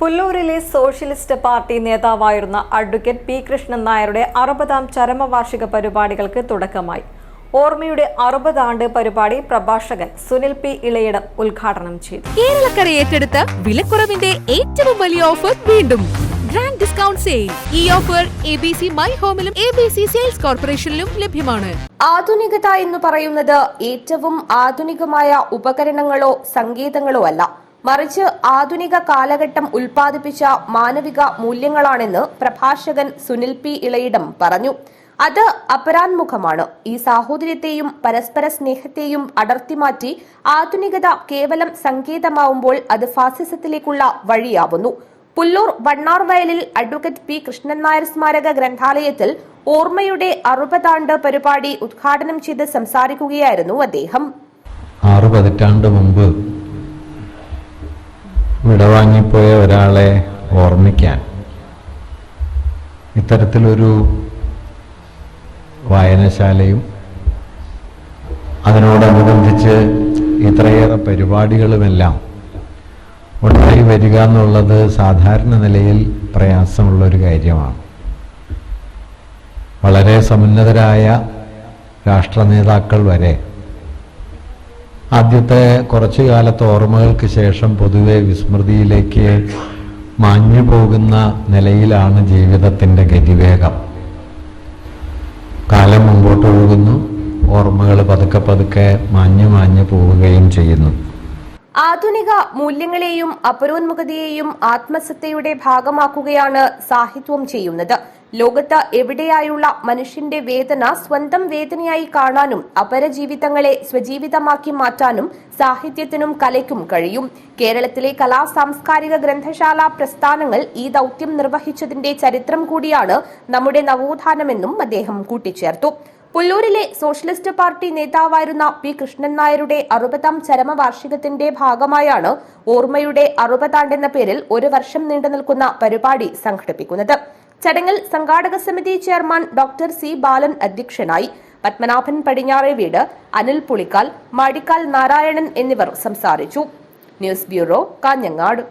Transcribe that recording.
പുല്ലൂരിലെ socialist party നേതാവായിരുന്ന advocate P Krishnan നായരുടെ അറുപതാം ചരമവാർഷിക പരിപാടികൾക്ക് തുടക്കമായി. ഓർമ്മയുടെ അറുപതാണ്ട് പരിപാടി പ്രഭാഷകൻ സുനിൽ പി ഇളയിടം ഉദ്ഘാടനം ചെയ്തു. കേരളക്കര ഏറ്റെടുത്ത വിലക്കുറവിന്റെ ഏറ്റവും വലിയ ഓഫർ വീണ്ടും. ഗ്രാൻഡ് ഡിസ്കൗണ്ട് സെയിൽ ഈ offer A B C my ഹോമിലും A B C sales കോർപ്പറേഷനിലും ലഭ്യമാണ്. ആധുനികത എന്ന് പറയുന്നത് ഏറ്റവും ആധുനികമായ ഉപകരണങ്ങളോ സംഗീതങ്ങളോ അല്ല. മറിച്ച് ആധുനിക കാലഘട്ടം ഉൽപ്പാദിപ്പിച്ച മാനവിക മൂല്യങ്ങളാണെന്ന് പ്രഭാഷകൻ സുനിൽ പി ഇളയിടം പറഞ്ഞു. അത് അപരാൻമുഖമാണ്. ഈ സാഹോദര്യത്തെയും പരസ്പര സ്നേഹത്തെയും അടർത്തിമാറ്റി ആധുനികത കേവലം സങ്കേതമാവുമ്പോൾ അത് ഫാസിസത്തിലേക്കുള്ള വഴിയാവുന്നു. പുല്ലൂർ വണ്ണാർ വയലിൽ അഡ്വക്കേറ്റ് പി കൃഷ്ണൻ നായർ സ്മാരക ഗ്രന്ഥാലയത്തിൽ ഓർമ്മയുടെ അറുപതാണ്ട് പരിപാടി ഉദ്ഘാടനം ചെയ്ത് സംസാരിക്കുകയായിരുന്നു അദ്ദേഹം. ആറ് പതിറ്റാണ്ട് മുമ്പ് വിടവാങ്ങിപ്പോയ ഒരാളെ ഓർമ്മിക്കാൻ. ഇത്തരത്തിലൊരു വായനശാലയും അതിനോടനുബന്ധിച്ച് ഇത്രയേറെ പരിപാടികളുമെല്ലാം ഉണ്ടായി വരിക എന്നുള്ളത് സാധാരണ നിലയിൽ പ്രയാസമുള്ളൊരു കാര്യമാണ്. വളരെ സമുന്നതരായ രാഷ്ട്ര നേതാക്കൾ വരെ ആദ്യത്തെ കുറച്ചു കാലത്തെ ഓർമ്മകൾക്ക് ശേഷം പൊതുവെ വിസ്മൃതിയിലേക്ക് മാഞ്ഞു പോകുന്ന നിലയിലാണ് ജീവിതത്തിന്റെ ഗതിവേഗം. കാലം മുമ്പോട്ട് ഒഴുകുന്നു ഓർമ്മകൾ പതുക്കെ പതുക്കെ മാഞ്ഞു മാഞ്ഞു പോവുകയും ചെയ്യുന്നു. ആധുനിക മൂല്യങ്ങളെയും അപരോന്മുഖതയെയും ആത്മസത്തയുടെ ഭാഗമാക്കുകയാണ് സാഹിത്യം ചെയ്യുന്നത്. ലോകത്ത് എവിടെയായുള്ള മനുഷ്യന്റെ വേദന സ്വന്തം വേദനയായി കാണാനും അപരജീവിതങ്ങളെ സ്വജീവിതമാക്കി മാറ്റാനും സാഹിത്യത്തിനും കലയ്ക്കും കഴിയും. കേരളത്തിലെ കലാ സാംസ്കാരിക ഗ്രന്ഥശാല പ്രസ്ഥാനങ്ങൾ ഈ ദൌത്യം നിർവഹിച്ചതിന്റെ ചരിത്രം കൂടിയാണ് നമ്മുടെ നവോത്ഥാനമെന്നും അദ്ദേഹം കൂട്ടിച്ചേർത്തു. പുല്ലൂരിലെ സോഷ്യലിസ്റ്റ് പാർട്ടി നേതാവായിരുന്ന പി കൃഷ്ണൻ നായരുടെ അറുപതാം ചരമവാർഷികത്തിന്റെ ഭാഗമായാണ് ഓർമ്മയുടെ അറുപതാണ്ടെന്ന പേരിൽ ഒരു വർഷം നീണ്ടു നിൽക്കുന്ന പരിപാടി സംഘടിപ്പിക്കുന്നത്. ചടങ്ങിൽ സംഘാടക സമിതി ചെയർമാൻ ഡോക്ടർ സി. ബാലൻ അധ്യക്ഷനായി പത്മനാഭൻ പടിഞ്ഞാറെ വീട് അനിൽ പുളിക്കാൽ മാടിക്കാൽ നാരായണൻ എന്നിവർ സംസാരിച്ചു. News bureau Kanhangad.